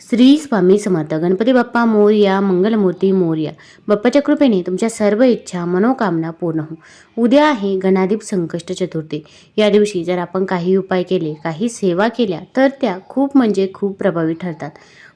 श्री स्वामी समर्थ. गणपती बाप्पा मोरया मंगलमूर्ती मोर्या. बाप्पाच्या कृपेने तुमच्या सर्व इच्छा मनोकामना पूर्ण हो. उद्या आहे गणाधीप संकष्ट चतुर्थी. या दिवशी जर आपण काही उपाय केले काही सेवा केल्या तर त्या खूप म्हणजे खूप प्रभावी ठरतात.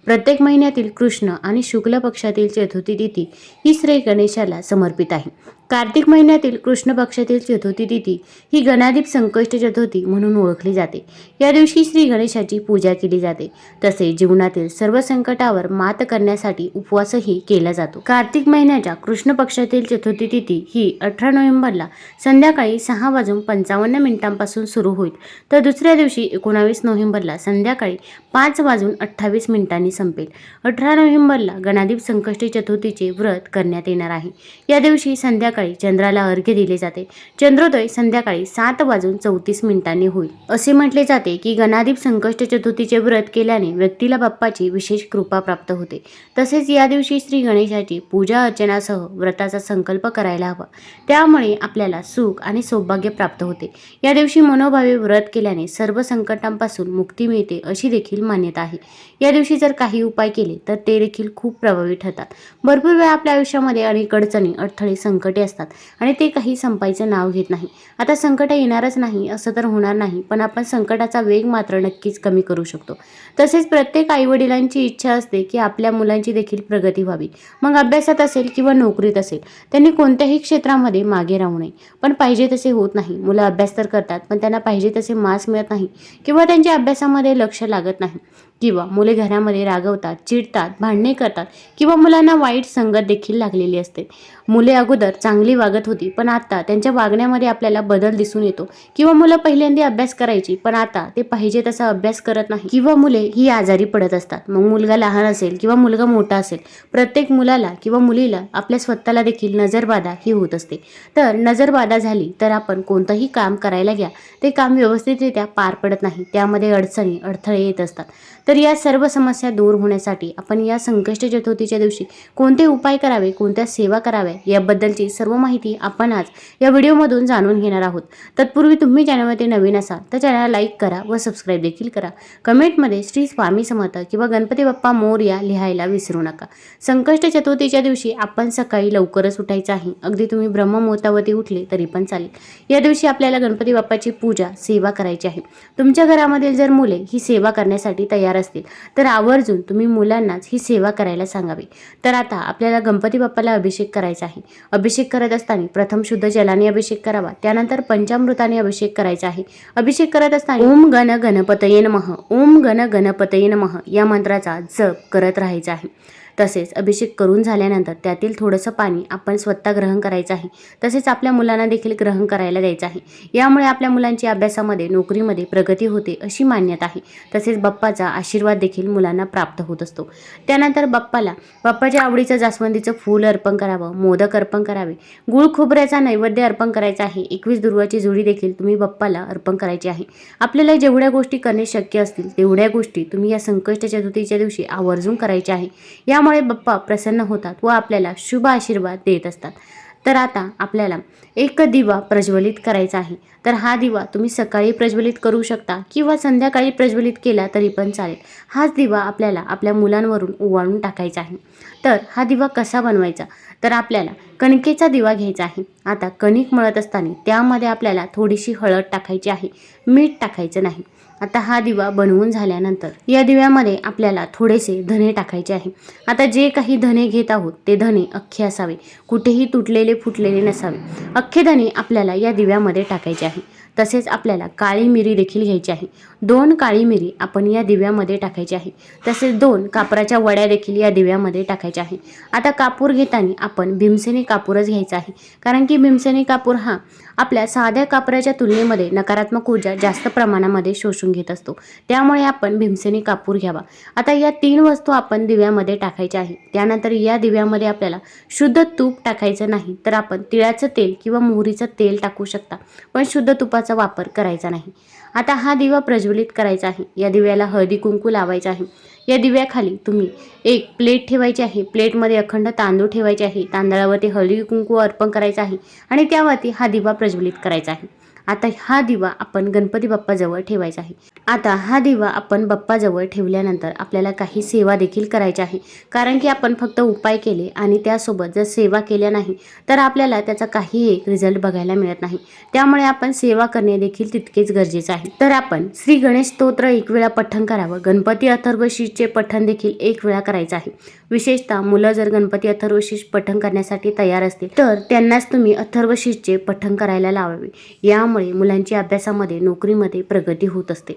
प्रत्येक महिन्यातील कृष्ण आणि शुक्ल पक्षातील चतुर्थी तिथी ही श्री गणेशाला समर्पित आहे. कार्तिक महिन्यातील कृष्ण पक्षातील चतुर्थी तिथी ही गणाधीप संकष्ट चतुर्थी म्हणून ओळखली जाते. या दिवशी श्री गणेशाची पूजा केली जाते. तसेच जीवनातील सर्व संकटावर मात करण्यासाठी उपवासही केला जातो. कार्तिक महिन्याच्या कृष्ण पक्षातील चतुर्थी तिथी ही अठरा नोव्हेंबरला संध्याकाळी सहा वाजून पंचावन्न मिनिटांपासून सुरू होईल. तर दुसऱ्या दिवशी एकोणावीस नोव्हेंबरला संध्याकाळी पाच वाजून अठ्ठावीस मिनिटांनी संपेल. अठरा नोव्हेंबरला गणाधिप संकष्टी चतुर्थीचे व्रत करण्यात येणार आहे. या दिवशी संध्याकाळी चंद्राला अर्घ्य दिले जाते. चंद्रोदय संध्याकाळी सात वाजून चौतीस मिनिटांनी होईल. असे म्हटले जाते की गणादीप संकष्ट चतुर्थीचे व्रत केल्याने व्यक्तीला बाप्पाची विशेष कृपा प्राप्त होते. तसेच या दिवशी श्री गणेशाची पूजा अर्चनासह व्रताचा संकल्प करायला हवा. त्यामुळे आपल्याला सुख आणि सौभाग्य प्राप्त होते. या दिवशी मनोभावे व्रत केल्याने सर्व संकटांपासून मुक्ती मिळते अशी देखील मान्यता आहे. या दिवशी जर काही उपाय केले तर ते देखील खूप प्रभावी ठरतात. भरपूर वेळा आपल्या आयुष्यामध्ये अनेक अडचणी अडथळे संकटे असतात आणि ते काही संपायचं नाव घेत नाही. आता संकट येणारच नाही असं तर होणार नाही पण आपण संकटाचा वेग मात्र नक्कीच कमी करू शकतो. तसेच प्रत्येक आईवडिलांची इच्छा असते की आपल्या मुलांची देखील प्रगती व्हावी. मग अभ्यासात असेल किंवा नोकरीत असेल त्यांनी कोणत्याही क्षेत्रामध्ये मागे राहू नये. पण पाहिजे तसे होत नाही. मुलं अभ्यास तर करतात पण त्यांना पाहिजे तसे मार्क्स मिळत नाही किंवा त्यांच्या अभ्यासामध्ये लक्ष लागत नाही. किंवा मुले घरामध्ये रागवतात चिडतात भांडणे करतात किंवा मुलांना वाईट संगत देखील लागलेली असते. मुले अगोदर चांगली वागत होती पण आता त्यांच्या वागण्यामध्ये आपल्याला बदल दिसून येतो. किंवा मुलं पहिल्यांदा अभ्यास करायची पण आता ते पाहिजे तसा अभ्यास करत नाही. किंवा मुले ही आजारी पडत असतात मग मुलगा लहान असेल किंवा मुलगा मोठा असेल प्रत्येक मुलाला किंवा मुलीला आपल्या स्वतःला देखील नजरबाधा ही होत असते. तर नजरबाधा झाली तर आपण कोणतंही काम करायला घ्या. ते काम व्यवस्थितरित्या पार पडत नाही त्यामध्ये अडचणी अडथळे येत असतात. तर या सर्व समस्या दूर दूर होण्यासाठी आपण या संकष्ट चतुर्थीच्या दिवशी कोणते उपाय करावे कोणत्या सेवा कराव्या याबद्दलची सर्व माहिती आपण आज या व्हिडिओमधून जाणून घेणार आहोत. तत्पूर्वी तुम्ही चॅनलमध्ये नवीन असाल तर चॅनलला लाईक करा व सबस्क्राईब देखील करा. कमेंटमध्ये श्री स्वामी समर्थ किंवा गणपती बाप्पा मोर्या लिहायला विसरू नका. संकष्ट चतुर्थीच्या दिवशी आपण सकाळी लवकरच उठायचं आहे. अगदी तुम्ही ब्रह्ममुहूर्तावरती उठले तरी पण चालेल. या दिवशी आपल्याला गणपती बाप्पाची पूजा सेवा करायची आहे. तुमच्या घरामधील जर मुले ही सेवा करण्यासाठी तयार असतील तर आवर्जून तुम्ही मुलांनाच ही सेवा करायला सांगावी. तर आता आपल्याला गणपती बाप्पाला अभिषेक करायचा आहे. अभिषेक करत असताना प्रथम शुद्ध जलाने अभिषेक करावा. त्यानंतर पंचामृताने अभिषेक करायचा आहे. अभिषेक करत असताना ओम गण गणपतये नमः ओम गण गणपतये नमः या मंत्राचा जप करत राहायचा आहे. तसेच अभिषेक करून झाल्यानंतर त्यातील थोडंसं पाणी आपण स्वतः ग्रहण करायचं आहे. तसेच आपल्या मुलांना देखील ग्रहण करायला द्यायचं आहे. यामुळे आपल्या मुलांची अभ्यासामध्ये नोकरीमध्ये प्रगती होते अशी मान्यता आहे. तसेच बाप्पाचा आशीर्वाद देखील मुलांना प्राप्त होत असतो. त्यानंतर बाप्पाला बाप्पाच्या आवडीचं जास्वंदीचं फूल अर्पण करावं मोदक अर्पण करावे गुळ खोबऱ्याचा नैवेद्य अर्पण करायचा आहे एकवीस दुर्वाची जुडी देखील तुम्ही बाप्पाला अर्पण करायची आहे. आपल्याला जेवढ्या गोष्टी करणे शक्य असतील तेवढ्या गोष्टी तुम्ही या संकष्ट चतुर्थीच्या दिवशी आवर्जून करायच्या आहे. या त्यामुळे बाप्पा प्रसन्न होतात व आपल्याला शुभ आशीर्वाद देत असतात. तर आता आपल्याला एक दिवा प्रज्वलित करायचा आहे. तर हा दिवा तुम्ही सकाळी प्रज्वलित करू शकता किंवा संध्याकाळी प्रज्वलित केला तरी पण चालेल. हाच दिवा आपल्याला आपल्या मुलांवरून ओवाळून टाकायचा आहे. तर हा दिवा कसा बनवायचा? तर आपल्याला कणकेचा दिवा घ्यायचा आहे. आता कणिक मळत असताना त्यामध्ये आपल्याला थोडीशी हळद टाकायची आहे. मीठ टाकायचं नाही. आता हा दिवा बनवून झाल्यानंतर या दिव्यामध्ये आपल्याला थोडेसे धने टाकायचे आहे. आता जे काही धने घेत आहोत ते धने अख्खे असावे. कुठेही तुटलेले फुटलेले नसावे. अख्खे धने आपल्याला या दिव्यामध्ये टाकायचे आहे. तसेच आपल्याला काळी मिरी देखील घ्यायची आहे. दोन काळी मिरी आपण या दिव्यामध्ये टाकायची आहे. तसेच दोन कापराच्या वड्या देखील या दिव्यामध्ये टाकायच्या आहे. आता कापूर घेताना आपण भीमसेनी कापूरच घ्यायचा आहे. कारण की भीमसेनी कापूर हा आपल्या साध्या कापराच्या तुलनेमध्ये नकारात्मक ऊर्जा जास्त प्रमाणामध्ये शोषून घेत असतो. त्यामुळे आपण भीमसेनी कापूर घ्यावा. आता या तीन वस्तू आपण दिव्यामध्ये टाकायच्या आहे त्यानंतर या दिव्यामध्ये आपल्याला शुद्ध तूप टाकायचं नाही तर आपण तिळाचं तेल किंवा मोहरीचं तेल टाकू शकता पण शुद्ध तुपाचा वापर करायचा नाही. आता हा दिवा प्रज्वलित करायचा आहे. या दिव्याला हळदी कुंकू लावायचा आहे. या दिव्याखाली तुम्ही एक प्लेट ठेवायची आहे. प्लेटमध्ये अखंड तांदूळ ठेवायचे आहे. तांदळावरती हळदी कुंकू अर्पण करायचं आहे आणि त्यावरती हा दिवा प्रज्वलित करायचा आहे. आता हा दिवा आपण गणपती बाप्पाजवळ ठेवायचा आहे. आता हा दिवा आपण बाप्पाजवळ ठेवल्यानंतर आपल्याला काही सेवा देखील करायची आहे. कारण की आपण फक्त उपाय केले आणि त्यासोबत जर सेवा केल्या नाही तर आपल्याला त्याचा काही एक रिझल्ट बघायला मिळत नाही. त्यामुळे आपण सेवा करणे देखील तितकेच गरजेचे आहे. तर आपण श्री गणेश स्तोत्र एक वेळा पठण करावं. गणपती अथर्वशीचे पठण देखील एक वेळा करायचं आहे. विशेषतः मुलं जर गणपती अथर्वशीष पठण करण्यासाठी तयार असतील तर त्यांनाच तुम्ही अथर्वशीषचे पठण करायला लावावे. त्यामुळे मुलांची अभ्यासामध्ये नोकरीमध्ये प्रगती होत असते.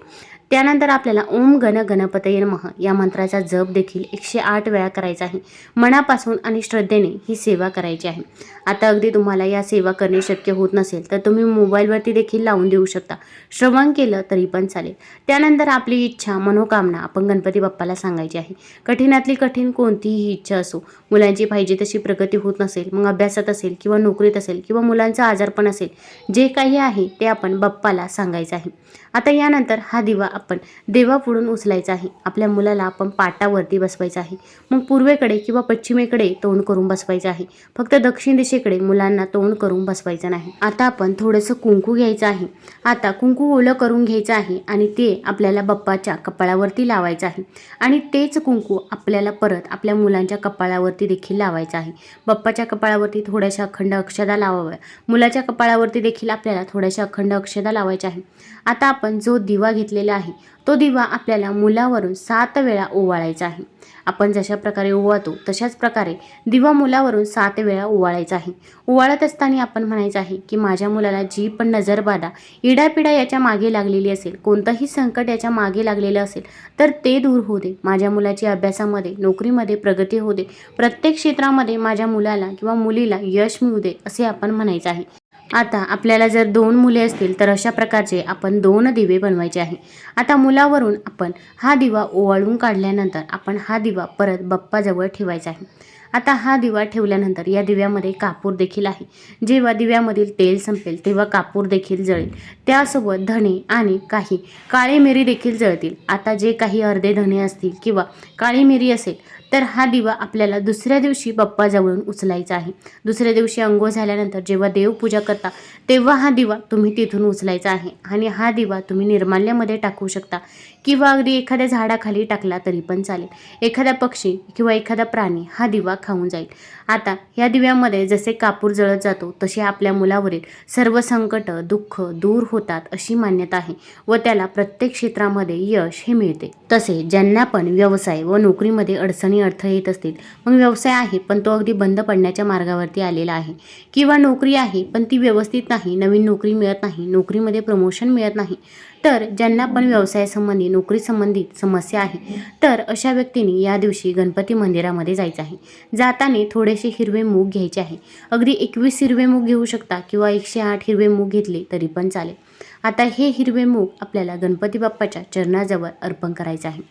त्यानंतर आपल्याला ओम गण गणपतये नमः या मंत्राचा जप देखील एकशे आठ वेळा करायचा आहे. मनापासून आणि श्रद्धेने ही सेवा करायची आहे. आता अगदी तुम्हाला या सेवा करणे शक्य होत नसेल तर तुम्ही मोबाईलवरती देखील लावून देऊ शकता. श्रवण केलं तरी पण चालेल. त्यानंतर आपली इच्छा मनोकामना आपण गणपती बाप्पाला सांगायची आहे. कठीणातली कठीण कोणतीही इच्छा असो मुलांची पाहिजे तशी प्रगती होत नसेल मग अभ्यासात असेल किंवा नोकरीत असेल किंवा मुलांचा आजारपण असेल जे काही आहे ते आपण बाप्पाला सांगायचं आहे. आता यानंतर हा दिवा आपण देवापुढून उचलायचा आहे. आपल्या मुलाला आपण पाटावरती बसवायचा आहे. मग पूर्वेकडे किंवा पश्चिमेकडे तोंड करून बसवायचं आहे. फक्त दक्षिण दिशेकडे मुलांना तोंड करून बसवायचं नाही. आता आपण थोडंसं कुंकू घ्यायचं आहे. आता कुंकू ओलं करून घ्यायचं आहे आणि ते आपल्याला बाप्पाच्या कपाळावरती लावायचं आहे. आणि तेच कुंकू आपल्याला परत आपल्या मुलांच्या कपाळावरती देखील लावायचं आहे. बाप्पाच्या कपाळावरती थोड्याशा अखंड अक्षदा लावाव्या. मुलाच्या कपाळावरती देखील आपल्याला थोड्याशा अखंड अक्षदा लावायच्या आहे आता आपण जो दिवा घेतलेला आहे आहे तो दिवा आपल्याला मुलावरून सात वेळा ओवाळायचा आहे. आपण जशा प्रकारे ओवाळतो तशाच प्रकारे दिवा मुलावरून सात वेळा ओवाळायचा आहे. ओवाळत असताना आपण म्हणायचं आहे की माझ्या मुलाला जी पण नजरबाधा इडापिडा याच्या मागे लागलेली असेल कोणतंही संकट याच्या मागे लागलेलं असेल तर ते दूर होऊ दे. माझ्या मुलाची अभ्यासामध्ये नोकरीमध्ये प्रगती होऊ दे. प्रत्येक क्षेत्रामध्ये माझ्या मुलाला किंवा मुलीला यश मिळू दे असे आपण म्हणायचं आहे. आता आपल्याला जर दोन मुले असतील तर अशा प्रकारचे आपण दोन दिवे बनवायचे आहे. आता मुलावरून आपण हा दिवा ओवाळून काढल्यानंतर आपण हा दिवा परत बाप्पाजवळ ठेवायचा आहे. आता हा दिवा ठेवल्यानंतर या दिव्यामध्ये कापूर देखील आहे. जेव्हा दिव्यामधील तेल संपेल तेव्हा कापूर देखील जळेल. त्यासोबत धणे आणि काही काळी मिरी देखील जळतील. आता जे काही अर्धे धणे असतील किंवा काळी मिरी असेल तर हा दिवा आपल्याला दुसऱ्या दिवशी बाप्पाजवळून उचलायचा आहे. दुसऱ्या दिवशी अंघोळ झाल्यानंतर जेव्हा देवपूजा करता तेव्हा हा दिवा तुम्ही तिथून उचलायचा आहे आणि हा दिवा तुम्ही निर्माल्यामध्ये टाकू शकता. किंवा अगदी एखाद्या झाडाखाली टाकला तरी पण चालेल. एखादा पक्षी किंवा एखादा प्राणी हा दिवा खाऊन जाईल. आता या दिव्यामध्ये जसे कापूर जळत जातो तसे आपल्या मुलावरील सर्व संकट दुःख दूर होतात अशी मान्यता आहे व त्याला प्रत्येक क्षेत्रामध्ये यश हे मिळते. तसे ज्यांना पण व्यवसाय व नोकरीमध्ये अडचणी अडथळे येत असतील मग व्यवसाय आहे पण तो अगदी बंद पडण्याच्या मार्गावरती आलेला आहे. किंवा नोकरी आहे पण ती व्यवस्थित नाही नवीन नोकरी मिळत नाही नोकरीमध्ये प्रमोशन मिळत नाही. तर ज्यांना पण व्यवसायासंबंधी नोकरी संबंधित समस्या आहे तर अशा व्यक्तींनी या दिवशी गणपती मंदिरामध्ये जायचं आहे. जाताना थोडेसे हिरवे मूग घ्यायचे आहे. अगदी एकवीस हिरवे मूग घेऊ शकता किंवा एकशे आठ हिरवे मूग घेतले तरी पण चालेल. आता हे हिरवे मूग आपल्याला गणपती बाप्पाच्या चरणाजवळ अर्पण करायचं आहे.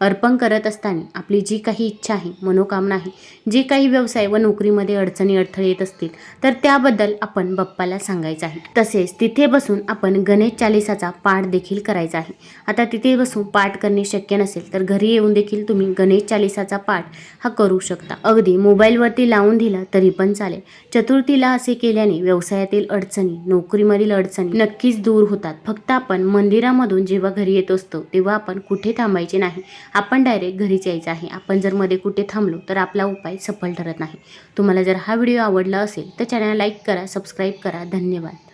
अर्पण करत असताना आपली जी काही इच्छा आहे मनोकामना आहे जे काही व्यवसाय व नोकरीमध्ये अडचणी अडथळे येत असतील तर त्याबद्दल आपण बाप्पाला सांगायचं आहे. तसेच तिथे बसून आपण गणेश चालिसाचा पाठ देखील करायचा आहे. आता तिथे बसून पाठ करणे शक्य नसेल तर घरी येऊन देखील तुम्ही गणेश चालिसाचा पाठ हा करू शकता. अगदी मोबाईलवरती लावून दिला तरी पण चालेल. चतुर्थीला असे केल्याने व्यवसायातील अडचणी नोकरीमधील अडचणी नक्कीच दूर होतात. फक्त आपण मंदिरामधून जेव्हा घरी येत असतो तेव्हा आपण कुठे थांबायचे नाही. आपण डायरेक्ट घरीच यायचं आहे. आपण जर मध्ये कुठे थांबलो तर आपला उपाय सफल ठरत नाही. तुम्हाला जर हा व्हिडिओ आवडला असेल तर चॅनल लाईक करा सबस्क्राईब करा. धन्यवाद.